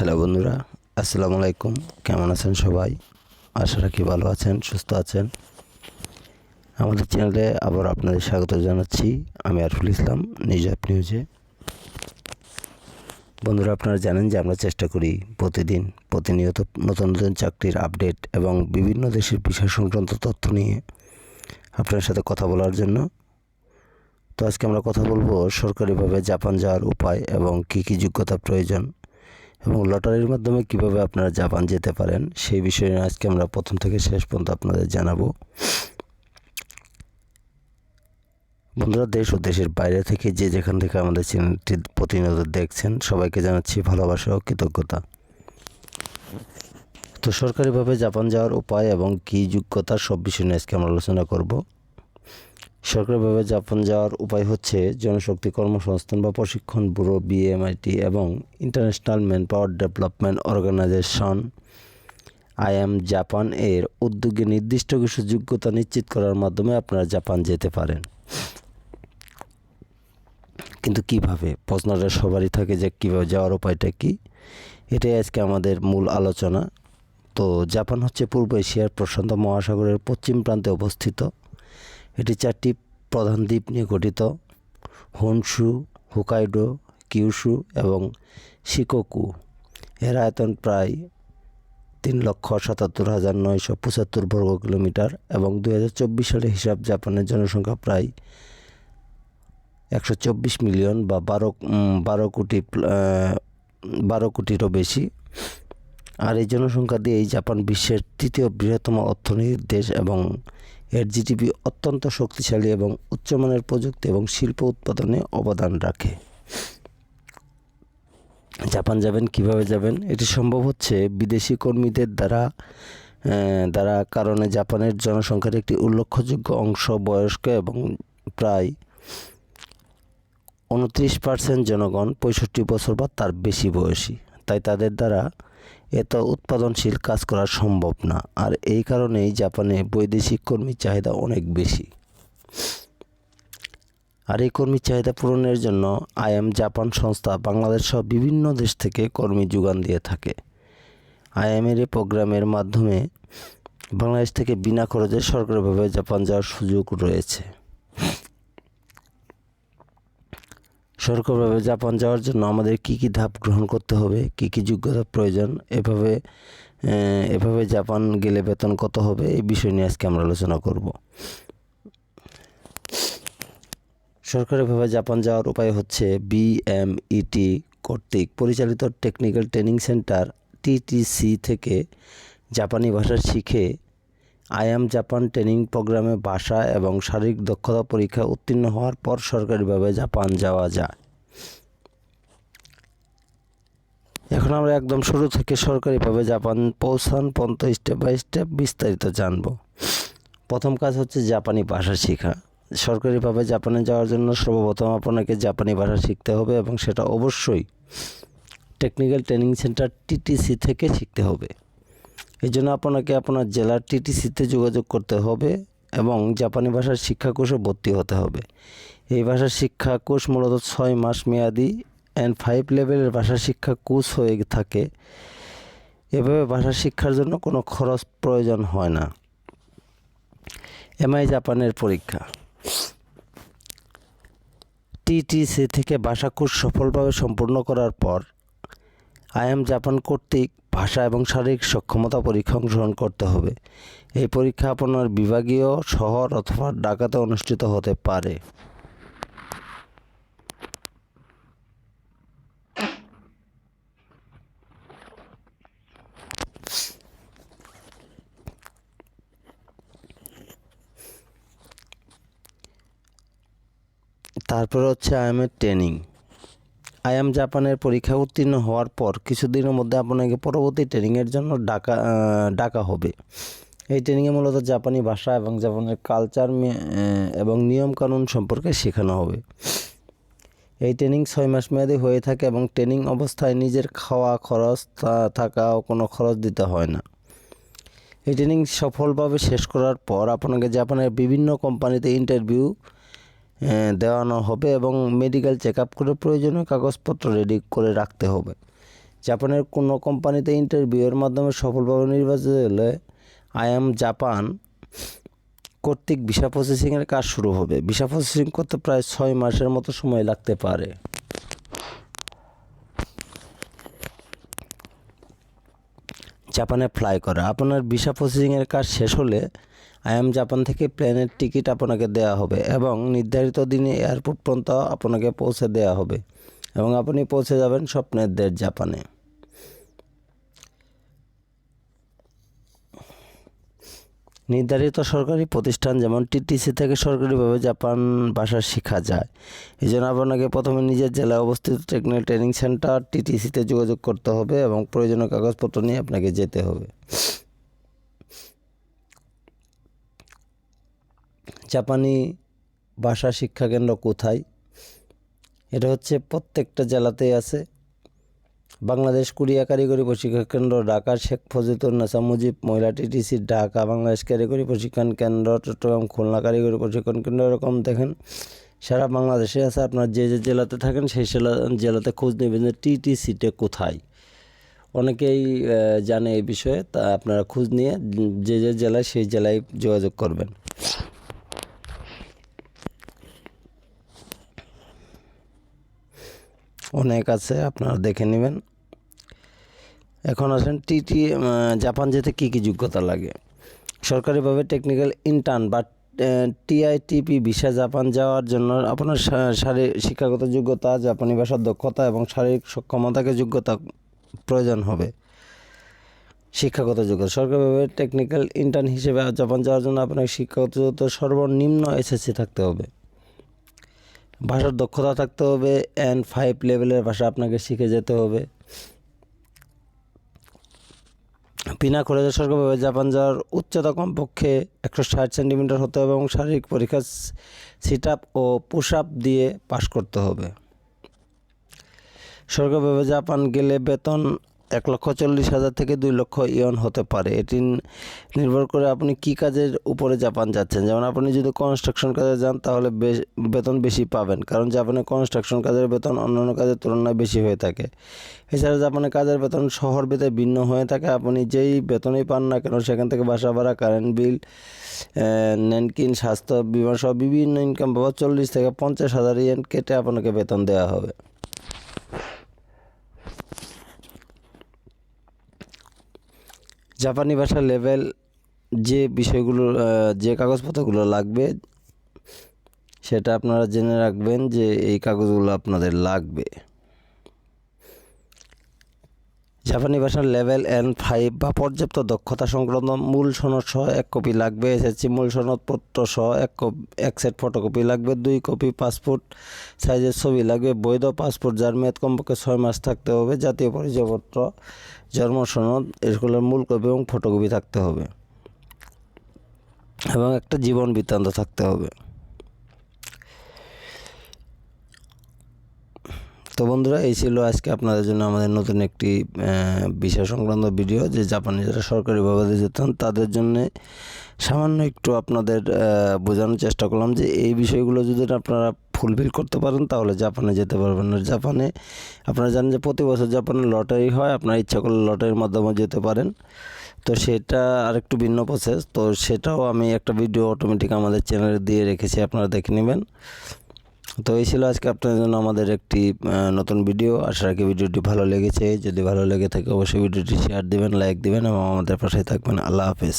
Hello বন্ধুরা, আসসালামু আলাইকুম। কেমন আছেন সবাই? আশা রাখি ভালো আছেন, সুস্থ আছেন। আমাদের চ্যানেলে আবার আপনাদের স্বাগত জানাচ্ছি। আমি আরফুল ইসলাম, নিউজ নিউজে। বন্ধুরা, আপনারা জানেন যে আমরা চেষ্টা করি প্রতিদিন প্রতিনিয়ত নতুন নতুন চাকরির আপডেট এবং বিভিন্ন দেশের বিষয় সংক্রান্ত তথ্য নিয়ে আপনার সাথে কথা বলার জন্য। তো আজকে আমরা কথা বলব সরকারিভাবে জাপান যাওয়ার উপায় এবং কী কী যোগ্যতা প্রয়োজন। এবং লটারির মাধ্যমে কীভাবে আপনারা জাপান যেতে পারেন, সেই বিষয়ে আজকে আমরা প্রথম থেকে শেষ পর্যন্ত আপনাদের জানাব। বন্ধুরা, দেশ ও দেশের বাইরে থেকে যে যেখান থেকে আমাদের চ্যানেলটি প্রতিনিয়ত দেখছেন, সবাইকে জানাচ্ছি ভালোবাসা ও কৃতজ্ঞতা। তো সরকারিভাবে জাপান যাওয়ার উপায় এবং কী যোগ্যতা, সব বিষয় নিয়ে আজকে আমরা আলোচনা করব। সরকারিভাবে জাপান যাওয়ার উপায় হচ্ছে জনশক্তি কর্মসংস্থান বা প্রশিক্ষণ ব্যুরো বিএমআইটি এবং international man power development organization IM Japan এর উদ্যোগে নির্দিষ্ট কিছু যোগ্যতা নিশ্চিত করার মাধ্যমে আপনারা জাপান যেতে পারেন। কিন্তু কীভাবে? প্রশ্নটা সবারই থাকে যে কীভাবে যাওয়ার উপায়টা কি? এটাই আজকে আমাদের মূল আলোচনা। তো জাপান হচ্ছে পূর্ব এশিয়ার প্রশান্ত মহাসাগরের পশ্চিম প্রান্তে অবস্থিত। এটি চারটি প্রধান দ্বীপ নিয়ে গঠিত। হনসু, হুকাইডো, কিউসু এবং শিকোকু। এর আয়তন প্রায় তিন লক্ষ সাতাত্তর হাজার নয়শো পঁচাত্তর বর্গ কিলোমিটার এবং দু হাজার চব্বিশ সালের হিসাব জাপানের জনসংখ্যা প্রায় একশো চব্বিশ মিলিয়ন বা বারো বারো কোটি বারো কোটিরও বেশি। আর এই জনসংখ্যা দিয়ে এই জাপান বিশ্বের তৃতীয় বৃহত্তম অর্থনীতির দেশ এবং এর জিডিপি অত্যন্ত শক্তিশালী এবং উচ্চমানের প্রযুক্তি এবং শিল্প উৎপাদনে অবদান রাখে। জাপান যাবেন, কীভাবে যাবেন? এটি সম্ভব হচ্ছে বিদেশি কর্মীদের দ্বারা দ্বারা, কারণে জাপানের জনসংখ্যার একটি উল্লেখযোগ্য অংশ বয়স্ক এবং প্রায় উনত্রিশ পার্সেন্ট জনগণ পঁয়ষট্টি বছর বা তার বেশি বয়সী। তাই তাদের দ্বারা এত উৎপাদনশীল কাজ করা সম্ভব না। আর এই কারণেই জাপানে বৈদেশিক কর্মীর চাহিদা অনেক বেশি। আর এই কর্মীর চাহিদা পূরণের জন্য আইএম জাপান সংস্থা বাংলাদেশ সহ বিভিন্ন দেশ থেকে কর্মী যোগান দিয়ে থাকে। আইএমের এই প্রোগ্রামের মাধ্যমে বাংলাদেশ থেকে বিনা খরচে সরকারিভাবে জাপান যাওয়ার সুযোগ রয়েছে। সরকারিভাবে জাপান যাওয়ার জন্য আমাদের কি কি ধাপ গ্রহণ করতে হবে, কি কি যোগ্যতা প্রয়োজন, এভাবে এভাবে জাপান গেলে বেতন কত হবে, এই বিষয় নিয়ে আজকে আমরা আলোচনা করব। সরকারিভাবে জাপান যাওয়ার উপায় হচ্ছে বিএমইটি কর্তৃক পরিচালিত টেকনিক্যাল ট্রেনিং সেন্টার টিটিসি থেকে জাপানি ভাষা শিখে আইএম জাপান ট্রেনিং প্রোগ্রামে ভাষা এবং শারীরিক দক্ষতা পরীক্ষা উত্তীর্ণ হওয়ার পর সরকারিভাবে জাপান যাওয়া যায়। এখন আমরা একদম শুরু থেকে সরকারিভাবে জাপান পৌঁছান পর্যন্ত স্টেপ বাই স্টেপ বিস্তারিত জানব। প্রথম কাজ হচ্ছে জাপানি ভাষা শেখা। সরকারিভাবে জাপানে যাওয়ার জন্য সর্বপ্রথম আপনাকে জাপানি ভাষা শিখতে হবে এবং সেটা অবশ্যই টেকনিক্যাল ট্রেনিং সেন্টার টিটিসি থেকে শিখতে হবে। এই জন্য আপনাকে আপনার জেলার টিটিসিতে যোগাযোগ করতে হবে এবং জাপানি ভাষার শিক্ষাকোষে ভর্তি হতে হবে। এই ভাষার শিক্ষাকোষ মূলত ছয় মাস মেয়াদি অ্যান্ড ফাইভ লেভেলের ভাষা শিক্ষা কোর্স হয়ে থাকে। এভাবে ভাষা শিক্ষার জন্য কোনো খরচ প্রয়োজন হয় না। এমআই জাপানের পরীক্ষা। টিটিসি থেকে ভাষা কোর্স সফলভাবে সম্পূর্ণ করার পর আইএম জাপান কর্তৃক ভাষা এবং শারীরিক সক্ষমতা পরীক্ষা অংশগ্রহণ করতে হবে। এই পরীক্ষা আপনার বিভাগীয় শহর অথবা ঢাকাতে অনুষ্ঠিত হতে পারে। তারপরে হচ্ছে আইএমের ট্রেনিং আইএম জাপানের পরীক্ষা উত্তীর্ণ হওয়ার পর কিছুদিনের মধ্যে আপনাকে পরবর্তী ট্রেনিংয়ের জন্য ডাকা ডাকা হবে। এই ট্রেনিংয়ে মূলত জাপানি ভাষা এবং জাপানের কালচার এবং নিয়মকানুন সম্পর্কে শেখানো হবে। এই ট্রেনিং ছয় মাস মেয়াদী হয়ে থাকে এবং ট্রেনিং অবস্থায় নিজের খাওয়া খরচ থাকা ও কোনো খরচ দিতে হয় না। এই ট্রেনিং সফলভাবে শেষ করার পর আপনাকে জাপানের বিভিন্ন কোম্পানিতে ইন্টারভিউ দেওয়ানো হবে এবং মেডিকেল চেক আপ করে প্রয়োজনীয় কাগজপত্র রেডি করে রাখতে হবে। জাপানের কোনো কোম্পানিতে ইন্টারভিউয়ের মাধ্যমে সফলভাবে নির্বাচিত হলে আই এম জাপান কর্তৃক ভিসা প্রসেসিংয়ের কাজ শুরু হবে। ভিসা প্রসেসিং করতে প্রায় ছয় মাসের মতো সময় লাগতে পারে। জাপানে ফ্লাই করা। আপনার ভিসা প্রসেসিংয়ের কাজ শেষ হলে আইএম জাপান থেকে প্লেনের টিকিট আপনাকে দেওয়া হবে এবং নির্ধারিত দিনে এয়ারপোর্ট পর্যন্ত আপনাকে পৌঁছে দেওয়া হবে এবং আপনি পৌঁছে যাবেন স্বপ্নের দেশ জাপানে। নির্ধারিত সরকারি প্রতিষ্ঠান যেমন টিটিসি থেকে সরকারিভাবে জাপান ভাষা শেখা যায়। এই জন্য আপনাকে প্রথমে নিজের জেলায় অবস্থিত টেকনিক্যাল ট্রেনিং সেন্টার টিটিসিতে যোগাযোগ করতে হবে এবং প্রয়োজনীয় কাগজপত্র নিয়ে আপনাকে যেতে হবে। জাপানি ভাষা শিক্ষা কেন্দ্র কোথায়? এটা হচ্ছে প্রত্যেকটা জেলাতেই আছে। বাংলাদেশ কুরিয়া কারিগরি প্রশিক্ষণ কেন্দ্র, ঢাকা শেখ ফজিলুন্নেসা মুজিব মহিলা টিটিসি, ঢাকা বাংলাদেশ কারিগরি প্রশিক্ষণ কেন্দ্র, চট্টগ্রাম খুলনা কারিগরি প্রশিক্ষণ কেন্দ্র এরকম দেখেন। সারা বাংলাদেশে আছে, আপনার যে যে জেলাতে থাকেন সেই জেলা জেলাতে খোঁজ নেবেন যে টিটিসিটা কোথায়। অনেকেই জানে এই বিষয়ে, তা আপনারা খোঁজ নিয়ে যে যে জেলায় সেই জেলায় যোগাযোগ করবেন। অনেক আছে, আপনারা দেখে নেবেন। এখন আসেন টিটি জাপান যেতে কী কী যোগ্যতা লাগে? সরকারিভাবে টেকনিক্যাল ইন্টার্ন বা টিআইটিপি ভিসা জাপান যাওয়ার জন্য আপনার শারীরিক শিক্ষাগত যোগ্যতা, জাপানি ভাষার দক্ষতা এবং শারীরিক সক্ষমতাকে যোগ্যতা প্রয়োজন হবে। শিক্ষাগত যোগ্যতা, সরকারিভাবে টেকনিক্যাল ইন্টার্ন হিসেবে জাপান যাওয়ার জন্য আপনার শিক্ষাগত সর্বনিম্ন এসএসসি থাকতে হবে। ভাষার দক্ষতা থাকতে হবে এন ফাইভ লেভেলের ভাষা আপনাকে শিখে যেতে হবে। বিনা খরচে সরকারভাবে জাপান যাওয়ার উচ্চতা কমপক্ষে একশো ষাট সেন্টিমিটার হতে হবে এবং শারীরিক পরীক্ষা সিট আপ ও পুশ আপ দিয়ে পাশ করতে হবে। সরকারভাবে জাপান গেলে বেতন এক লক্ষ চল্লিশ হাজার থেকে দুই লক্ষ ইয়ন হতে পারে। এটি নির্ভর করে আপনি কী কাজের উপরে জাপান যাচ্ছেন। যেমন আপনি যদি কনস্ট্রাকশন কাজে যান, তাহলে বেতন বেশি পাবেন। কারণ জাপানে কনস্ট্রাকশন কাজের বেতন অন্যান্য কাজের তুলনায় বেশি হয়ে থাকে। এছাড়া জাপানে কাজের বেতন শহর ভেদে ভিন্ন হয়ে থাকে। আপনি যেই বেতনই পান না কেন, সেখান থেকে বাসা ভাড়া কারেন্ট বিল নেনকিন স্বাস্থ্য বিমা সহ বিভিন্ন ইনকাম পাওয়া চল্লিশ থেকে পঞ্চাশ হাজার ইয়েন কেটে আপনাকে বেতন দেওয়া হবে। জাপানি ভাষা লেভেল যে বিষয়গুলো যে কাগজপত্রগুলো লাগবে, সেটা আপনারা জেনে রাখবেন যে এই কাগজগুলো আপনাদের লাগবে। জাপানি ভাষার লেভেল এন ফাইভ বা পর্যাপ্ত দক্ষতা সংক্রান্ত মূল সনদ সহ এক কপি লাগবে। এসএসসি মূল সনদপত্র সহ এক কপি, এক সেট ফটোকপি লাগবে, দুই কপি পাসপোর্ট সাইজের ছবি লাগবে, বৈধ পাসপোর্ট, যার মেয়াদ কমপক্ষে ছয় মাস থাকতে হবে, জাতীয় পরিচয়পত্র, জন্ম সনদ এগুলোর মূল কপি এবং ফটোকপি থাকতে হবে এবং একটা জীবন বৃত্তান্ত থাকতে হবে। তো বন্ধুরা, এই ছিল আজকে আপনাদের জন্য আমাদের নতুন একটি বিষয় সংক্রান্ত ভিডিও যে জাপানি যারা সরকারিভাবে যেতেন তাদের জন্য সামান্য একটু আপনাদের বোঝানোর চেষ্টা করলাম যে এই বিষয়গুলো যদি আপনারা ফুলফিল করতে পারেন তাহলে জাপানে যেতে পারবেন আর জাপানে আপনারা জানেন যে প্রতি বছর জাপানে লটারি হয়, আপনারা ইচ্ছা করলে লটারির মাধ্যমে যেতে পারেন। তো সেটা আরেকটু ভিন্ন প্রসেস তো সেটাও আমি একটা ভিডিও অটোমেটিক আমাদের চ্যানেলে দিয়ে রেখেছি, আপনারা দেখে নেবেন। তো এই ছিল আজকে আপনাদের জন্য আমাদের একটি নতুন ভিডিও আশা রাখি ভিডিওটি ভালো লেগেছে। যদি ভালো লেগে থাকে, অবশ্যই ভিডিওটি শেয়ার দিবেন লাইক দিবেন এবং আমাদের পাশে থাকবেন। আল্লাহ হাফেজ।